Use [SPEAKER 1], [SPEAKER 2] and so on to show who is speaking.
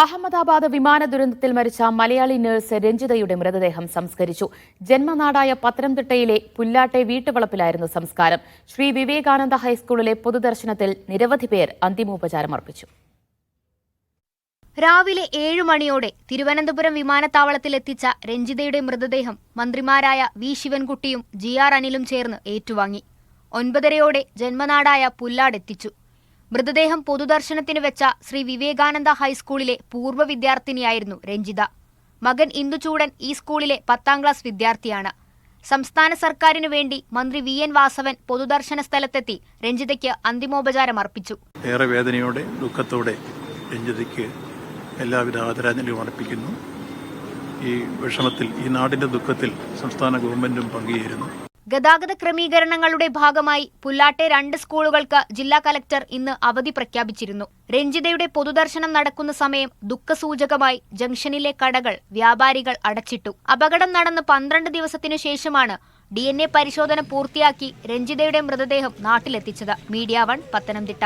[SPEAKER 1] അഹമ്മദാബാദ് വിമാന ദുരന്തത്തിൽ മരിച്ച മലയാളി നഴ്സ് രഞ്ജിതയുടെ മൃതദേഹം സംസ്കരിച്ചു. ജന്മനാടായ പത്തനംതിട്ടയിലെ പുല്ലാട്ടെ വീട്ടുവളപ്പിലായിരുന്നു സംസ്കാരം. ശ്രീ വിവേകാനന്ദ ഹൈസ്കൂളിലെ പൊതുദർശനത്തിൽ നിരവധി പേർ അന്തിമോപചാരം അർപ്പിച്ചു.
[SPEAKER 2] രാവിലെ ഏഴു മണിയോടെ തിരുവനന്തപുരം വിമാനത്താവളത്തിലെത്തിച്ച രഞ്ജിതയുടെ മൃതദേഹം മന്ത്രിമാരായ വി ശിവൻകുട്ടിയും ജി ആർ അനിലും ചേർന്ന് ഏറ്റുവാങ്ങി. ഒൻപതരയോടെ ജന്മനാടായ പുല്ലാടെത്തിച്ചു മൃതദേഹം പൊതുദർശനത്തിന് വെച്ച ശ്രീ വിവേകാനന്ദ ഹൈസ്കൂളിലെ പൂർവ വിദ്യാർത്ഥിനിയായിരുന്നു രഞ്ജിത. മകൻ ഇന്ദുചൂടൻ ഈ സ്കൂളിലെ പത്താം ക്ലാസ് വിദ്യാർത്ഥിയാണ്. സംസ്ഥാന സർക്കാരിനു വേണ്ടി മന്ത്രി വി. എൻ. വാസവൻ പൊതുദർശന സ്ഥലത്തെത്തി രഞ്ജിതയ്ക്ക് അന്തിമോപചാരം അർപ്പിച്ചു.
[SPEAKER 3] ഏറെ വേദനയോടെ ദുഃഖത്തോടെ രഞ്ജിതയ്ക്ക് എല്ലാവിധ ആദരാഞ്ജലിയും അർപ്പിക്കുന്നു. ഈ വിഷമത്തിൽ ഈ നാടിന്റെ ദുഃഖത്തിൽ സംസ്ഥാന ഗവൺമെന്റും പങ്കുചേരുന്നു.
[SPEAKER 2] ഗതാഗത ക്രമീകരണങ്ങളുടെ ഭാഗമായി പുല്ലാട്ടെ രണ്ട് സ്കൂളുകൾക്ക് ജില്ലാ കലക്ടർ ഇന്ന് അവധി പ്രഖ്യാപിച്ചിരുന്നു. രഞ്ജിതയുടെ പൊതുദർശനം നടക്കുന്ന സമയം ദുഃഖസൂചകമായി ജംഗ്ഷനിലെ കടകൾ വ്യാപാരികൾ അടച്ചിട്ടു. അപകടം നടന്ന് പന്ത്രണ്ട് ദിവസത്തിനു ശേഷമാണ് ഡി പരിശോധന പൂർത്തിയാക്കി രഞ്ജിതയുടെ മൃതദേഹം നാട്ടിലെത്തിച്ചത്. Media one Pathanamthitta.